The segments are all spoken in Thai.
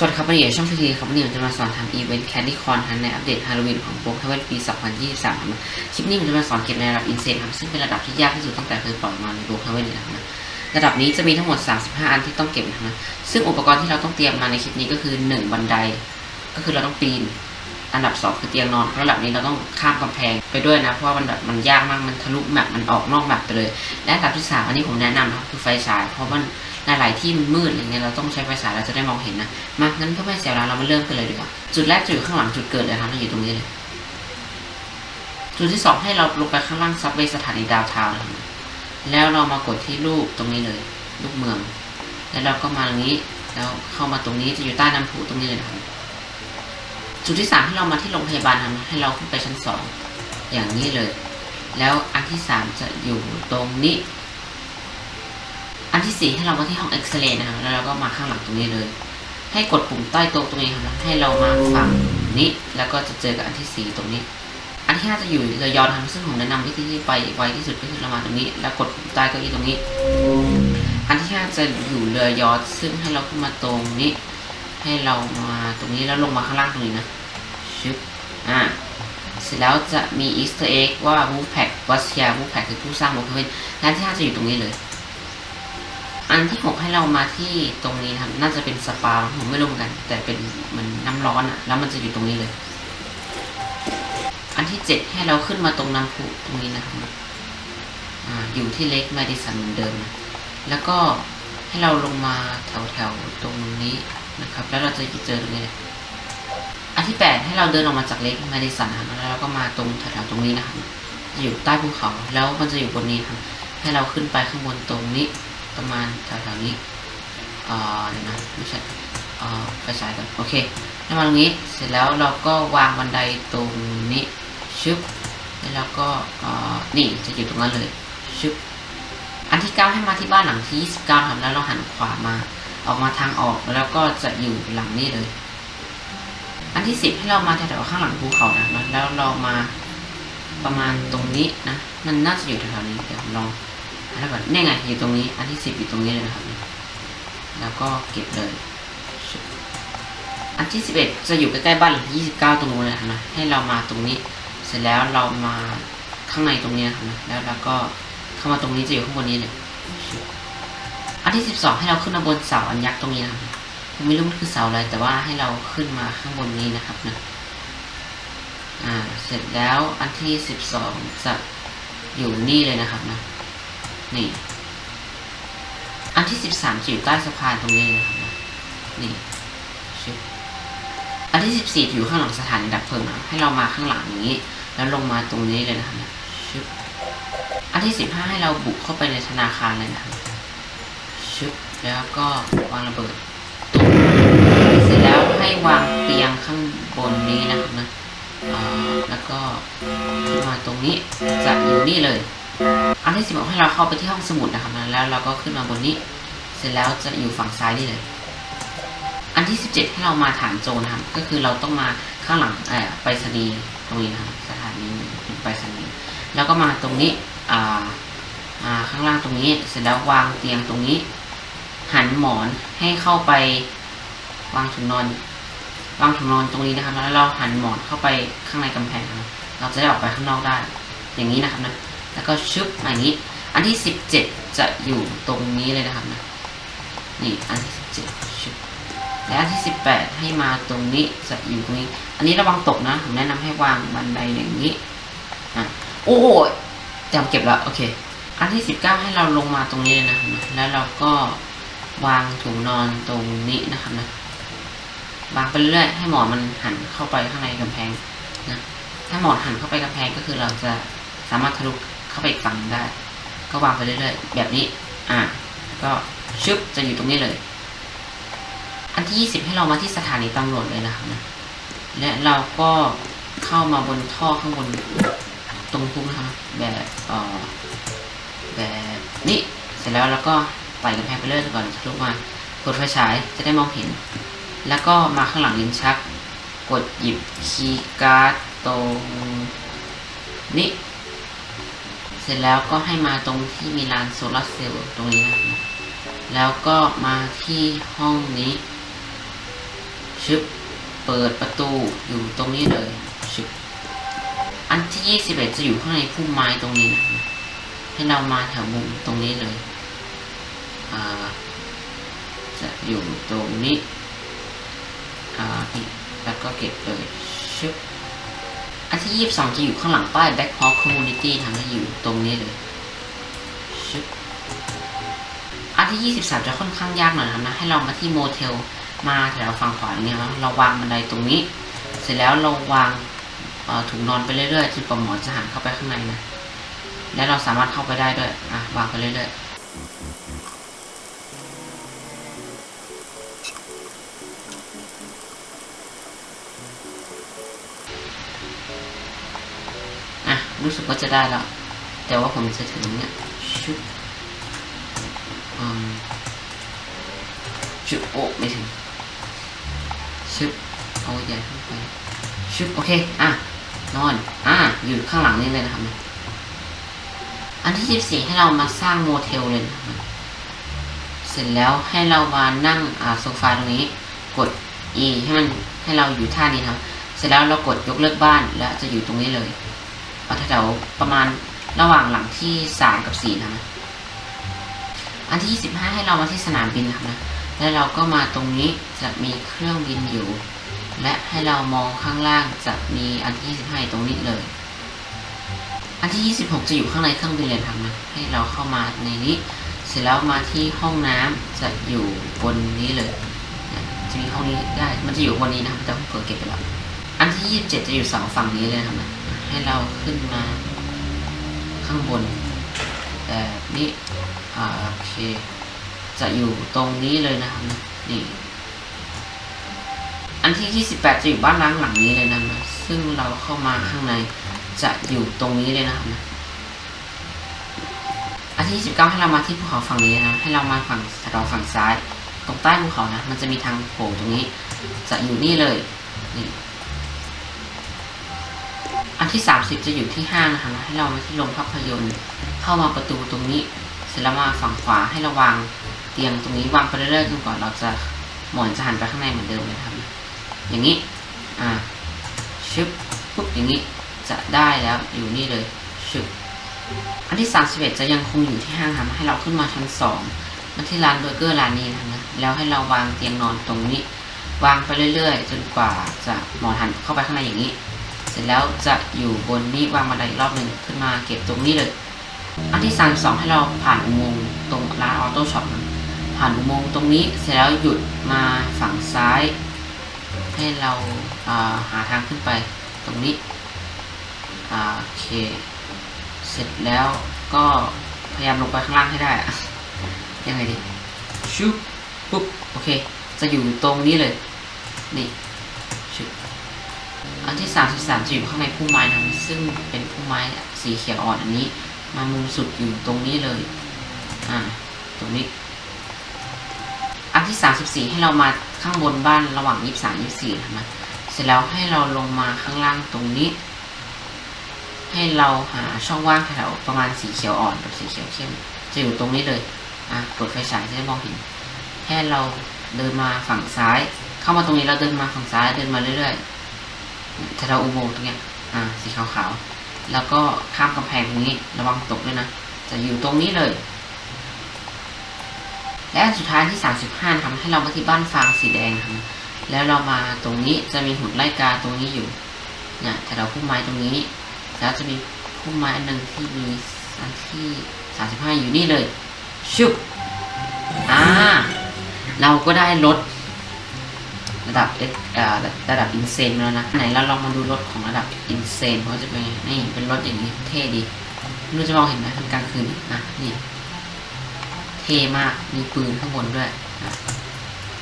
สวัสดีครับวันนี้อยู่ช่องพีทีครับวันนี้ผมจะมาสอนทำอีเวนต์แคนดี้คอนในอัปเดตฮาโลวีนของโปรเกมอนปี 2023 คลิปนี้ผมจะมาสอนเก็บในระดับอินเซนครับซึ่งเป็นระดับที่ยากที่สุดตั้งแต่เคยปล่อยมาในโปรเกมอนเลยนะครับนะระดับนี้จะมีทั้งหมด 35 อันที่ต้องเก็บนะครับซึ่งอุปกรณ์ที่เราต้องเตรียมมาในคลิปนี้ก็คือ 1 บันได ก็คือเราต้องปีน อันดับ 2 คือเตียงนอนเพราะระดับนี้เราต้องข้ามกำแพงไปด้วยนะเพราะว่ามันแบบมันยากมากมันทะลุแมปมันออกนอกแมปไปเลย และอันดับที่สามอันนี้ผมแนะนำครับคือไฟฉายเพราะมัน หลาย ๆ ที่มันมืดอะไรเงี้ยเราต้องใช้ไฟฉายเราจะได้มองเห็นนะมางั้นเพื่อไม่เสียเวลาเรามาเริ่มกันเลยดีกว่าจุดแรกจะอยู่ข้างหลังจุดเกิดเลยครับเราอยู่ตรงนี้เลยจุดที่สองให้เราลงไปข้างล่างซับเวสถานีดาวเทาวน์นะครับแล้วเรามากดที่รูปตรงนี้เลยรูปเมือง แล้วเราก็มาตรงนี้แล้วเข้ามาตรงนี้จะอยู่ใต้น้ำพุตรงนี้เลยนะครับจุดที่สามให้เรามาที่โรงพยาบาลทำให้เราขึ้นไปชั้นสองอย่างนี้เลย แล้วอันที่สามจะอยู่ตรงนี้ อันที่สี่ให้เรามาที่ห้องเอ็กซเรย์นะครับแล้วเราก็มาข้างหลังตรงนี้เลย ให้กดปุ่มใต้โต๊ะตรงนี้ครับให้เรามาฝั่งนี้แล้วก็จะเจอกับอันที่สี่ตรงนี้ อันที่ห้าจะอยู่เรือยอนครับซึ่งผมแนะนำวิธีที่ไปไวที่สุดก็คือเรามาตรงนี้ แล้วกดปุ่มใต้เก้าอี้ตรงนี้ อันที่ห้าจะอยู่เรือยอชต์ซึ่งให้เราขึ้นมาตรงนี้ ให้เรามาตรงนี้แล้วลงมาข้างล่างตรงนี้นะชึบอ่าเสร็จแล้วจะมีอีสเตอร์เอ็กว่า w o o f p a c k วัสยา w o o f p a c k คือผู้สร้างโมเ e นร้านที่ห้าจะอยู่ตรงนี้เลย อันที่หกให้เรามาที่ตรงนี้นะครับ น่าจะเป็นสปาผมไม่รู้เหมือนกัน แต่เป็นเหมันน้ำร้อนอะแล้วมันจะอยู่ตรงนี้เลย อันที่เจ็ดให้เราขึ้นมาตรงน้ำพุตรงนี้นะครับออยู่ที่เล็กแมดิสันเหมือนเดิมนะแล้วก็ให้เราลงมาแถวแถวตรงนี้นะครับ แล้วเราจะเจอตรงนี้เลยอันที่แปดให้เราเดินออกมาจากเล็กแมดิสันแล้วเราก็มาตรงแถวๆตรงนี้นะครับจะอยู่ใต้ภูเขาแล้วมันจะอยู่บนนี้ครับให้เราขึ้นไปข้างบนตรงนี้ ประมาณแถวๆนี้เอ่อเดี๋ยวนะไม่ใช่เอ่อไฟฉายก่อนโอเคแล้วมาตรงนี้เสร็จแล้วเราก็วางบันไดตรงนี้ชึบแล้วเราก็เอ่อนี่จะอยู่ตรงนั้นเลยชึบอันที่เก้าให้มาที่บ้านหลังที่ยี่สิบเก้าครับแล้วเราหันขวามาออกมาทางออกแล้วก็จะอยู่หลังนี้เลย อันที่สิบให้เรามาแถวๆข้างหลังภูเขานะแล้วเรามาประมาณตรงนี้นะมันน่าจะอยู่แถวๆนี้เดี๋ยวลอง หาแล้วก่อนนี่ไงอยู่ตรงนี้ อันที่สิบอยู่ตรงนี้เลยนะครับ แล้วก็เก็บเลย อันที่สิบเอ็ดจะอยู่ใกล้ๆบ้านหลังที่ยี่สิบเก้าตรงนู้นเลยนะครับนะให้เรามาตรงนี้ เสร็จแล้วเรามาข้างในตรงนี้นะครับนะแล้วเราก็เข้ามาตรงนี้จะอยู่ข้างบนนี้เลยอันที่สิบสองให้เราขึ้นมาบนเสาอันยักษ์ตรงนี้นะครับผมไม่รู้มันคือเสาอะไรแต่ว่าให้เราขึ้นมาข้างบนนี้นะครับนะอ่าเสร็จแล้วอันที่สิบสองจะอยู่นี่เลยนะครับนะ นี่ อันที่สิบสามจะอยู่ใต้สะพานตรงนี้เลยนะครับนะนี่ชึบอันที่สิบสี่อยู่ข้างหลังสถานีดับเพลิงนะให้เรามาข้างหลังอย่างนี้ แล้วลงมาตรงนี้เลยนะครับชึบอันที่สิบห้าให้เราบุกเข้าไปในธนาคารเลยนะครับชึบแล้วก็วางระเบิดเสร็จแล้วให้วางเตียงข้างบนนี้นะครับนะเอ่อแล้วก็มาตรงนี้จะอยู่นี่เลย อันที่สิบบอกให้เราเข้าไปที่ห้องสมุดนะครับแล้วเราก็ขึ้นมาบนนี้ เสร็จแล้วจะอยู่ฝั่งซ้ายนี่เลย อันที่สิบเจ็ดให้เรามาฐานโจรนะครับก็คือเราต้องมาข้างหลังเอ่อไปรษณีตรงนี้นะครับสถานีไปรษณีแล้วก็มาตรงนี้อ่าอ่าข้างล่างตรงนี้ เสร็จแล้ววางเตียงตรงนี้ หันหมอนให้เข้าไปวางถุงนอน วางถุงนอนตรงนี้นะครับ แล้วเราหันหมอนเข้าไปข้างในกำแพงนะครับเราจะได้ออกไปข้างนอกได้ อย่างนี้นะครับนะ แล้วก็ชึบอย่างนี้ อันที่สิบเจ็ดจะอยู่ตรงนี้เลยนะครับนะนี่อันที่สิบเจ็ดชึบและอันที่สิบแปดให้มาตรงนี้จะอยู่ตรงนี้ อันนี้ระวังตกนะผมแนะนำให้วางบันไดอย่างนี้อะโอ้ยจำเก็บแล้วโอเค อันที่สิบเก้าให้เราลงมาตรงนี้เลยนะครับนะแล้วเราก็วางถุงนอนตรงนี้นะครับนะวางไปเรื่อยให้หมอนมันหันเข้าไปข้างในกำแพงนะถ้าหมอนหันเข้าไปกำแพงก็คือเราจะสามารถทะลุ เข้าไปอีกฝั่งได้ ก็วางไปเรื่อยๆแบบนี้ อ่า ก็ชึบจะอยู่ตรงนี้เลย อันที่ 20 ให้เรามาที่สถานีตำรวจเลยนะครับนะและเราก็เข้ามาบนท่อข้างบนตรงพุงนะครับแบบเอ่อแบบนี้เสร็จแล้วเราก็ไต่กำแพงไปเรื่อยๆก่อนทะลุมากดไฟฉายจะได้มองเห็น แล้วก็มาข้างหลังลิ้นชัก กดหยิบคีย์การ์ดตรงนี้ ร็จแล้วก็ให้มาตรงที่มีลานโซลาร์เซลล์ตรงนี้นะครับแล้วก็มาที่ห้องนี้ ชึบ เปิดประตูอยู่ตรงนี้เลยชึบ อันที่ยี่สิบเอ็ดจะอยู่ข้างในพุ่มไม้ตรงนี้นะให้เรามาแถวมุมตรงนี้เลย จะอยู่ตรงนี้ แล้วก็เก็บเลยชึบ อันที่ยี่สิบสองจะอยู่ข้างหลังป้าย Back Hall Community ทำให้อยู่ตรงนี้เลย อันที่ 23 จะค่อนข้างยากหน่อยนะครับนะ ให้เรามาที่โมเทล มาแถวฝั่งขวาเงี้ยนะเราวางบันไดตรงนี้ เสร็จแล้วเราวางถุงนอนไปเรื่อยๆจนกว่าหมอนจะหันเข้าไปข้างในนะ และเราสามารถเข้าไปได้ด้วย อะ วางไปเรื่อยๆ รู้สึกว่าจะได้แล้ว แต่ว่าผมจะถึงเนี่ยชุบอืมชุบโอ้ไม่ถึงชุบเอาใหญ่ขึ้นไปชุบโอเค อะ นอน อะ อยู่ข้างหลังนี่เลยนะครับ อันที่14ให้เรามาสร้างโมเทลเลยนะครับเสร็จแล้วให้เรามานั่งอ่าโซฟาตรงนี้ กด E ให้มันให้เราอยู่ท่านี้ครับ เสร็จแล้วเรากดยกเลิกบ้านแล้วจะอยู่ตรงนี้เลย แถวประมาณระหว่างหลังที่3กับ4นะนะอันที่25ให้เรามาที่สนามบินนะครับนะแล้วเราก็มาตรงนี้จะมีเครื่องบินอยู่ และให้เรามองข้างล่างจะมีอันที่25ตรงนี้เลย อันที่26จะอยู่ข้างในเครื่องบินเลยครับนะให้เราเข้ามาในนี้ เสร็จแล้วมาที่ห้องน้ำจะอยู่บนนี้เลยจะมีห้องนี้ได้มันจะอยู่บนนี้นะครับแต่ผมเปิดเก็บไปแล้วอันที่27จะอยู่สองฝั่งนี้เลยครับนะ ให้เราขึ้นมาข้างบนแบบนี้อ่าโอเค จะอยู่ตรงนี้เลยนะครับนะนี่อันที่ 28 จะอยู่บ้านล้างหลังนี้เลยนะครับนะซึ่งเราเข้ามาข้างในจะอยู่ตรงนี้เลยนะครับนะอันที่29ให้เรามาที่ภูเขาฝั่งนี้นะให้เรามาฝั่งเราฝั่งซ้าย ตรงใต้ภูเขานะมันจะมีทางโผล่ตรงนี้ จะอยู่นี่เลยนี่ ที่ 30 จะอยู่ที่ห้างนะคะให้เรามาที่โรงภาพยนตร์ เข้ามาประตูตรงนี้ เสร็จแล้วมาฝั่งขวาให้ราวางเตียงตรงนี้วางไปเรื่อยๆจนกว่าเราจะหมอนจะหันไปข้างในเหมือนเดิมเลยนะครับ อย่างนี้ อ่า ชึบปุ๊บอย่างนี้จะได้แล้วอยู่นี่เลยชึบอันที่ 31 จะยังคงอยู่ที่ห้างครับให้เราขึ้นมาชั้นสองมาที่ร้านเบอร์เกอร์ร้านนี้นะครับนะแล้วให้เราวางเตียงนอนตรงนี้ วางไปเรื่อยๆ จนกว่าจะหมอนหันเข้าไปข้างในอย่างนี้ เสร็จแล้วจะอยู่บนนี้วางบันไดอีกรอบหนึ่งขึ้นมาเก็บตรงนี้เลย อันที่สามสองให้เราผ่านอุโมงค์ตรงร้านออโต้ช็อปนะผ่านอุโมงค์ตรงนี้เสร็จแล้วหยุดมาฝั่งซ้าย ให้เราาหาทางขึ้นไปตรงนี้โอเค เสร็จแล้วก็พยายามลงไปข้างล่างให้ได้อะยังไงดีชุบปุ๊บโอเค จะอยู่ตรงนี้เลย นี่ อันที่สามสิบสามจะอยู่ข้างในพุ่มไม้นะซึ่งเป็นพุ่มไม้สีเขียวอ่อนอันนี้ มามุมสุดอยู่ตรงนี้เลย อ่า ตรงนี้ อันที่สามสิบสี่ให้เรามาข้างบนบ้านระหว่างยี่สิบสามยี่สิบสี่นะมาเสร็จแล้วให้เราลงมาข้างล่างตรงนี้ ให้เราหาช่องว่างแถวประมาณสีเขียวอ่อนกับสีเขียวเข้มจะอยู่ตรงนี้เลย อะเปิดไฟฉายจะได้มองเห็น ให้เราเดินมาฝั่งซ้าย เข้ามาตรงนี้เราเดินมาฝั่งซ้ายเดินมาเรื่อยๆ แถวอุโมงค์ตรงเนี้ยอ่าสีขาวๆ แล้วก็ข้ามกำแพงตรงนี้ระวังตกด้วยนะ จะอยู่ตรงนี้เลย และสุดท้ายที่ 35ทำให้เรามาที่บ้านฟางสีแดงครับแล้วเรามาตรงนี้จะมีหุ่นไล่กาตรงนี้อยู่เนี่ยแถวพุ่มไม้ตรงนี้ แล้วจะมีพุ่มไม้อันหนึ่งที่มีอันที่ 35 อยู่นี่เลยชุบอ่าเราก็ได้รถ ระดับเออ่าระดับอินเซนแล้วนะไหนเราลองมาดูรถของระดับอินเซนเขาจะเป็นนี่เป็นรถอย่างนี้เท่ดีไม่รู้จะมองเห็นไหมทำกลางคืนอะนี่เท่มากมีปืนข้างบนด้วยนะ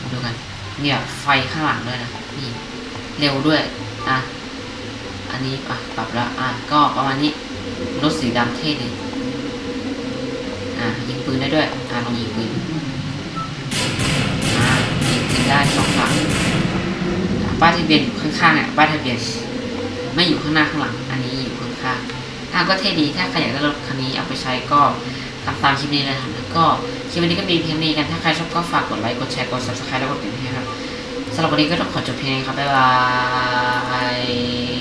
มาดูกันมีแบบไฟข้างหลังด้วยนะนี่เร็วด้วยอะอันนี้อะปรับแล้วอะก็ประมาณนี้รถสีดำเท่ดีอะยิงปืนได้ด้วยอะลองยิงปืน ป้ายทะเบียนอยู่ข้างๆเนี่ยป้ายทะเบียน ไม่อยู่ข้างหน้าข้างหลัง อันนี้อยู่ข้างๆอะก็เท่ดีถ้าใครอยากได้รถคันนี้เอาไปใช้ก็ทำตามคลิปนี้เลยครับแล้วก็คลิปวันนี้ก็มีเพียงนี้กันถ้าใครชอบก็ฝากกดไลค์กดแชร์กด subscribe แล้วกดติดตามครับสำหรับวันนี้ก็ต้องขอจบเพียงนี้ครับบ๊ายบาย